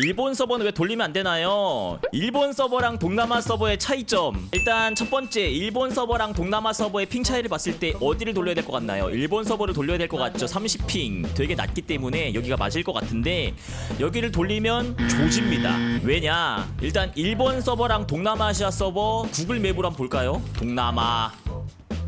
일본 서버는 왜 돌리면 안 되나요? 일본 서버랑 동남아 서버의 차이점. 일단 첫 번째, 일본 서버랑 동남아 서버의 핑 차이를 봤을 때 어디를 돌려야 될 것 같나요? 일본 서버를 돌려야 될 것 같죠. 30핑 되게 낮기 때문에 여기가 맞을 것 같은데 여기를 돌리면 조집니다. 왜냐? 일단 일본 서버랑 동남아시아 서버 구글 맵으로 한번 볼까요? 동남아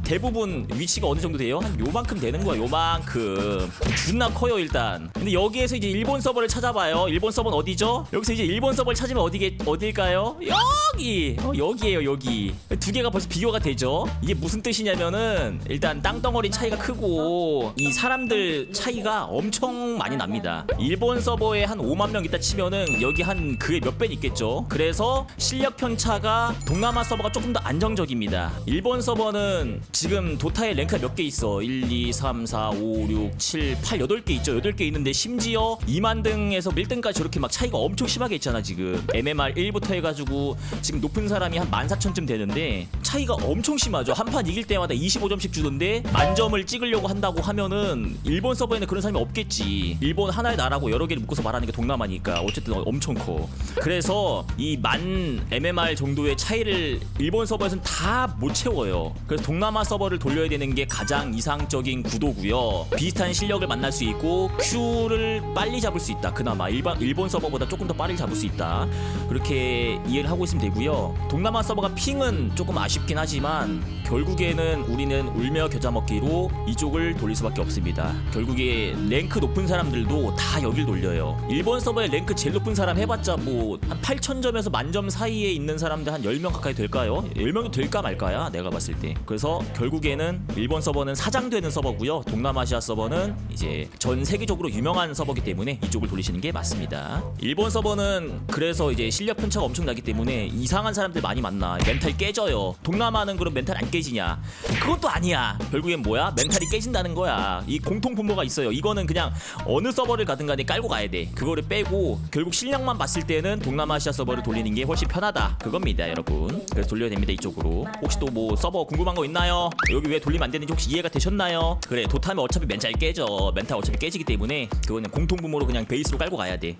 대부분 위치가 어느 정도 돼요? 한 요만큼 되는 거야 요만큼. 존나 커요 일단. 근데 여기에서 이제 일본 서버를 찾아봐요. 일본 서버는 어디죠? 여기서 이제 일본 서버를 찾으면 어디게 어딜까요? 여기! 어, 여기에요 여기. 두 개가 벌써 비교가 되죠? 이게 무슨 뜻이냐면은 일단 땅덩어리 차이가 크고 이 사람들 차이가 엄청 많이 납니다. 일본 서버에 한 5만 명 있다 치면은 여기 한 그의 몇 배 있겠죠? 그래서 실력 편차가 동남아 서버가 조금 더 안정적입니다. 일본 서버는 지금 도타에 랭크가 몇 개 있어? 1, 2, 3, 4, 5, 6, 7, 8, 8개 있죠? 8개 있는데 심지어 2만 등에서 1등까지 저렇게 막 차이가 엄청 심하게 있잖아 지금. MMR 1부터 해가지고 지금 높은 사람이 한 14,000쯤 되는데 차이가 엄청 심하죠. 한 판 이길 때마다 25점씩 주던데 만점을 찍으려고 한다고 하면은 일본 서버에는 그런 사람이 없겠지. 일본 하나의 나라고 여러 개를 묶어서 말하는 게 동남아니까 어쨌든 엄청 커. 그래서 이 만 MMR 정도의 차이를 일본 서버에서는 다 못 채워요. 그래서 동남아 서버를 돌려야 되는 게 가장 이상적인 구도고요. 비슷한 실력을 만날 수 있고 Q를 빨리 잡을 수 있다. 그나마 일반, 일본 서버보다 조금 더 빠르게 잡을 수 있다. 그렇게 이해를 하고 있으면 되고요. 동남아 서버가 핑은 조금 아쉽긴 하지만 결국에는 우리는 울며 겨자 먹기로 이쪽을 돌릴 수밖에 없습니다. 결국에 랭크 높은 사람들도 다 여길 돌려요. 일본 서버에 랭크 제일 높은 사람 해봤자 뭐 한 8,000점에서 만점 사이에 있는 사람들 한 10명 가까이 될까요? 10명이 될까 말까야 내가 봤을 때. 그래서 결국에는 일본 서버는 사장되는 서버고요. 동남아시아 서버는 이제 전 세계적으로 유명한 서버기 때문에 이쪽을 돌리시는 게 맞습니다. 일본 서버는 그래서 이제 실력 편차가 엄청 나기 때문에 이상한 사람들 많이 만나 멘탈 깨져요. 동남아는 그럼 멘탈 안 깨지냐? 그건 또 아니야. 결국엔 뭐야? 멘탈이 깨진다는 거야. 이 공통 분모가 있어요. 이거는 그냥 어느 서버를 가든 간에 깔고 가야 돼. 그거를 빼고 결국 실력만 봤을 때는 동남아시아 서버를 돌리는 게 훨씬 편하다. 그겁니다 여러분. 그래서 돌려야 됩니다 이쪽으로. 혹시 또 뭐 서버 궁금한 거 있 여기 왜 돌리면 안 되는지 혹시 이해가 되셨나요? 그래 도타면 어차피 멘탈 깨져. 멘탈 어차피 깨지기 때문에 그거는 공통 분모로 그냥 베이스로 깔고 가야 돼